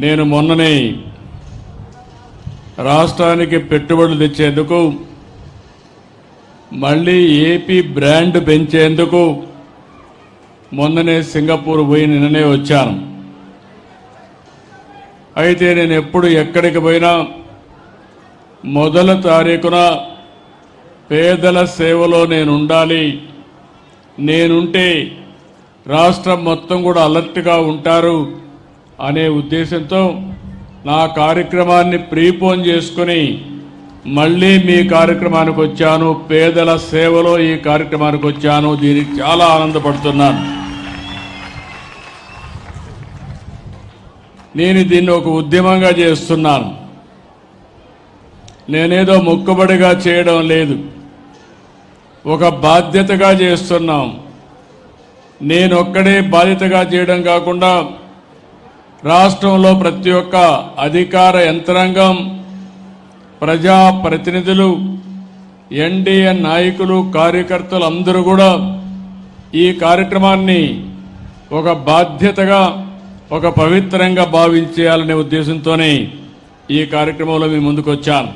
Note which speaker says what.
Speaker 1: నేను మొన్ననే రాష్ట్రానికి పెట్టుబడులు తెచ్చేందుకు మళ్ళీ ఏపీ బ్రాండ్ పెంచేందుకు మొన్ననే సింగపూర్ పోయి నిన్ననే వచ్చాను. అయితే నేను ఎప్పుడు ఎక్కడికి పోయినా మొదల తారీఖున పేదల సేవలో నేను ఉండాలి నేనుంటే రాష్ట్రం మొత్తం కూడా అలర్ట్గా ఉంటారు. అనే ఉద్దేశంతో నా కార్యక్రమాన్ని ప్రీపోన్ చేసుకుని మళ్ళీ మీ కార్యక్రమానికి వచ్చాను. పేదల సేవలో ఈ కార్యక్రమానికి వచ్చాను. దీనికి చాలా ఆనందపడుతున్నాను. నేను దీన్ని ఒక ఉద్యమంగా చేస్తున్నాను. నేనేదో మొక్కుబడిగా చేయడం లేదు. ఒక బాధ్యతగా చేస్తున్నాం. నేనొక్కడే బాధ్యతగా చేయడం కాకుండా రాష్ట్రంలో ప్రతి ఒక్క అధికార యంత్రాంగం ప్రజా ప్రతినిధులు ఎన్డీఏ నాయకులు కార్యకర్తలు అందరూ కూడా ఈ కార్యక్రమాన్ని ఒక బాధ్యతగా ఒక పవిత్రంగా భావించేయాలనే ఉద్దేశంతోనే ఈ కార్యక్రమంలో మీ ముందుకు వచ్చాను